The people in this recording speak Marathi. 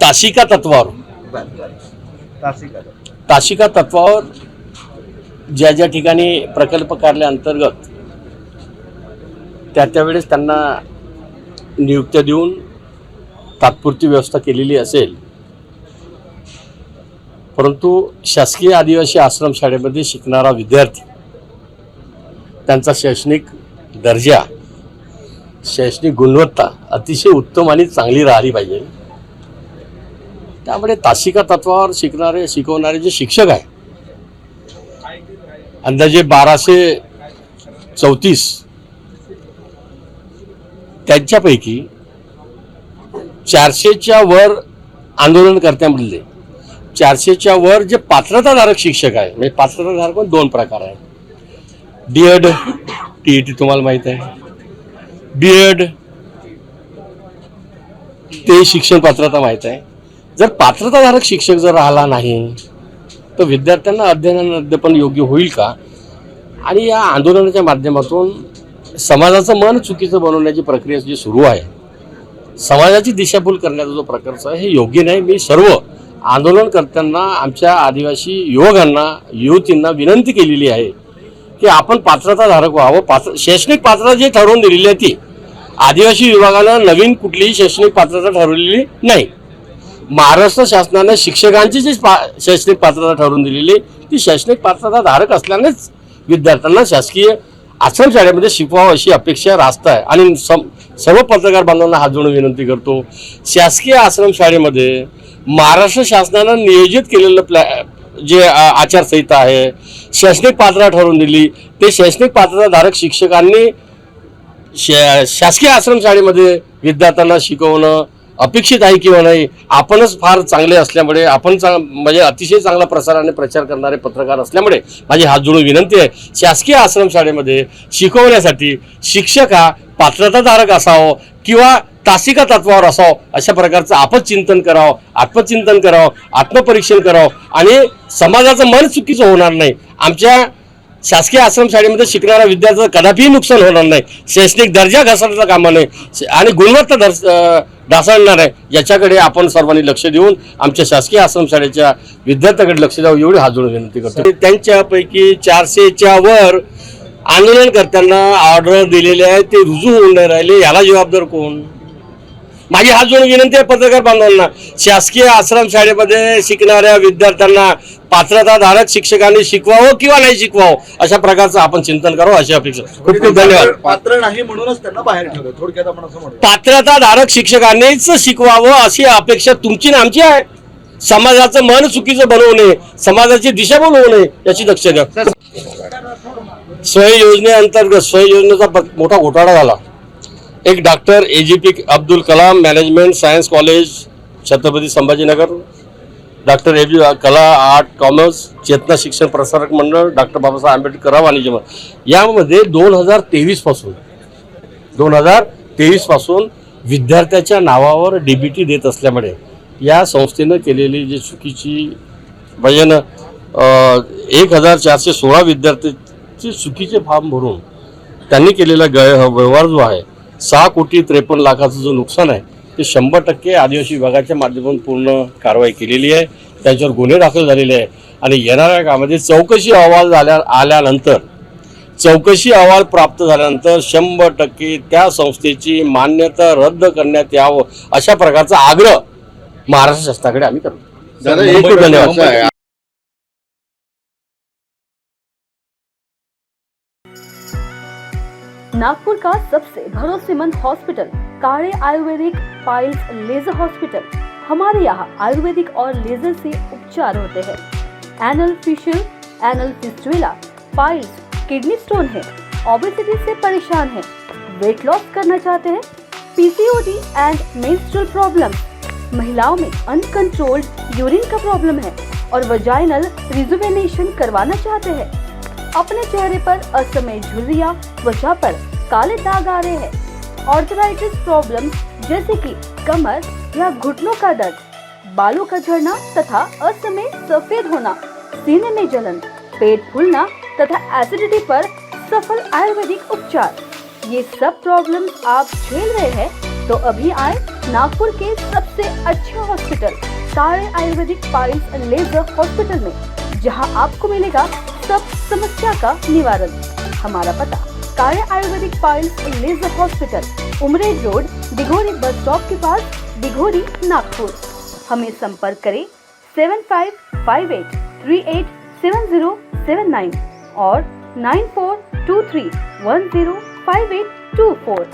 तासिका तत्वावर. ताशिका तासिका तत्वावर ज्या ज्या ठिकाणी प्रकल्प कार्याअंतर्गत त्या त्यावेळेस त्यांना नियुक्त्या देऊन तात्पुरती व्यवस्था केलेली असेल. परंतु शासकीय आदिवासी आश्रमशाळेमध्ये शिकणारा विद्यार्थी त्यांचा शैक्षणिक दर्जा शैक्षणिक गुणवत्ता अतिशय उत्तम आणि चांगली राहिली पाहिजे. त्यामुळे तासिका तत्वावर शिकणारे शिकवणारे जे शिक्षक आहे अंदाजे बाराशे चौतीस त्यांच्यापैकी चारशेच्या वर आंदोलनकर्त्यांमधले चारशेच्या वर जे पात्रताधारक शिक्षक आहे म्हणजे पात्रताधारक पण दोन प्रकार आहेत. D Ed T E T तुम्हाला माहीत आहे. बी एड ते शिक्षण पात्रता माहीत आहे. जर पात्रताधारक शिक्षक जर राहिला नाही तर विद्यार्थ्यांना अध्ययन अध्यापन योग्य होईल का? आणि या आंदोलनाच्या माध्यमातून समाजाचं मन चुकीचं बनवण्याची प्रक्रिया जी सुरू आहे समाजाची दिशाभूल करण्याचा जो प्रकारचा आहे हे योग्य नाही. मी सर्व आंदोलनकर्त्यांना आमच्या आदिवासी युवकांना युवतींना विनंती केलेली आहे की आपण पात्रताधारक व्हावं. पात्र शैक्षणिक पात्रता जी ठरवून दिलेली आहे ती आदिवासी विभागानं नवीन कुठलीही शैक्षणिक पात्रता ठरवलेली नाही. महाराष्ट्र शासनानं शिक्षकांची जी पा शैक्षणिक पात्रता ठरवून दिलेली ती शैक्षणिक पात्रता धारक असल्यानेच विद्यार्थ्यांना शासकीय आश्रम शाळेमध्ये शिकवावं अशी अपेक्षा रास्त आहे. आणि सम सर्व पत्रकार बांधवांना हात जोडून विनंती करतो शासकीय आश्रमशाळेमध्ये महाराष्ट्र शासनानं नियोजित केलेलं प्लॅ जे आचारसंहिता आहे शैक्षणिक पात्रता ठरवून दिली ते शैक्षणिक पात्रताधारक शिक्षकांनी शा शासकीय आश्रमशाळेमध्ये विद्यार्थ्यांना शिकवणं अपेक्षित आहे किंवा नाही आपणच फार चांगले असल्यामुळे आपण चांग म्हणजे अतिशय चांगला प्रसार आणि प्रचार करणारे पत्रकार असल्यामुळे माझी हात जोडून विनंती आहे शासकीय आश्रमशाळेमध्ये शिकवण्यासाठी शिक्षक हा पात्रताधारक असावं किंवा तासिका तत्वावर असावं अशा प्रकारचं आपचिंतन करावं आत्मचिंतन करावं आत्मपरीक्षण करावं. आणि समाजाचं मन चुकीचं होणार नाही. आमच्या शासकीय आश्रमशाळेमध्ये शिकणाऱ्या विद्यार्थ्याचं कदापिही नुकसान होणार नाही. शैक्षणिक दर्जा घसरण्याचं कामं नये आणि गुणवत्ता दर्स ढासळणार आहे याच्याकडे आपण सर्वांनी लक्ष देऊन आमच्या शासकीय आश्रमशाळेच्या विद्यार्थ्याकडे लक्ष द्यावं एवढी हात जोडून विनंती करतो. त्यांच्यापैकी चारशेच्या वर आंदोलनकर्त्यांना ऑर्डर दिलेले आहे ते रुजू होऊन नाही राहिले. याला जबाबदार कोण? माझी हात जोडून विनंती आहे पत्रकार बांधवांना शासकीय आश्रमशाळेमध्ये शिकणाऱ्या विद्यार्थ्यांना पात्रताधारक शिक्षकांनी शिकवावं किंवा नाही शिकवावं अशा प्रकारचं आपण चिंतन करावं अशी अपेक्षा. खूप खूप धन्यवाद. पात्र नाही म्हणूनच त्यांना बाहेर ठेवलं थोडक्यात आपण असं म्हणतो पात्रताधारक शिक्षकांनीच शिकवावं अशी अपेक्षा तुमची ना आमची आहे. समाजाचं मन चुकीचं बनवू नये समाजाची दिशा बनवू नये याची दक्ष द्या सोय योजनेअंतर्गत सोय योजनेचा मोठा घोटाळा झाला. एक doctor A G P Abdul Kalam management science college Chhatrapati Sambhajinagar. Doctor A G कला आर्ट कॉमर्स चेतना शिक्षण प्रसारक मंडळ डॉक्टर बाबासाहेब आंबेडकर वाणिज्य मंडळ यामध्ये दोन हजार तेवीसपासून दोन हजार तेवीसपासून विद्यार्थ्याच्या नावावर डी बी टी देत असल्यामुळे या संस्थेनं केलेली जी चुकीची भजन एक हजार चारशे सोळा विद्यार्थ्याचे चुकीचे फॉर्म भरून त्यांनी केलेला गै व्यवहार जो आहे सहा कोटी त्रेपन्न लाखाचं जो नुकसान आहे ते शंभर टक्के आदिवासी विभागाच्या माध्यमातून पूर्ण कारवाई केलेली आहे. त्यांच्यावर गुन्हे दाखल झालेले आहे. आणि येणाऱ्या काळामध्ये चौकशी अहवाल झाल्या आल्यानंतर चौकशी अहवाल प्राप्त झाल्यानंतर शंभर टक्के त्या संस्थेची मान्यता रद्द करण्यात यावं अशा प्रकारचा आग्रह महाराष्ट्र शासनाकडे आम्ही करतो. धन्यवाद. नागपुर का सबसे भरोसेमंद hospital Kale Ayurvedic piles laser hospital हमारे यहाँ आयुर्वेदिक और लेजर से उपचार होते हैं। Anal fissure anal fistula piles kidney stone है। ओबेसिटी से परेशान है। वेट लॉस करना चाहते हैं। पीसीओडी एंड मेंस्ट्रुअल प्रॉब्लम महिलाओं में अनकंट्रोल्ड यूरिन का प्रॉब्लम है और वजाइनल रिजुवेनेशन करवाना चाहते हैं। अपने चेहरे पर असमय झुर्रिया, त्वचा पर काले दाग आ रहे हैं। ऑर्थराइटिस प्रॉब्लम जैसे कि कमर या घुटनों का दर्द, बालों का झड़ना तथा असमय सफ़ेद होना, सीने में जलन, पेट फूलना तथा एसिडिटी पर सफल आयुर्वेदिक उपचार। ये सब प्रॉब्लम आप झेल रहे हैं तो अभी आए नागपुर के सबसे अच्छे hospital Kale Ayurvedic piles laser hospital में, जहाँ आपको मिलेगा सब समस्या का निवारण। हमारा पता Kale Ayurvedic piles laser hospital Umred road, Dighori bus stop के पास, दिघोरी, नागपुर। हमें संपर्क करें seven five five eight three eight seven zero seven nine और nine four two three one zero five eight two four.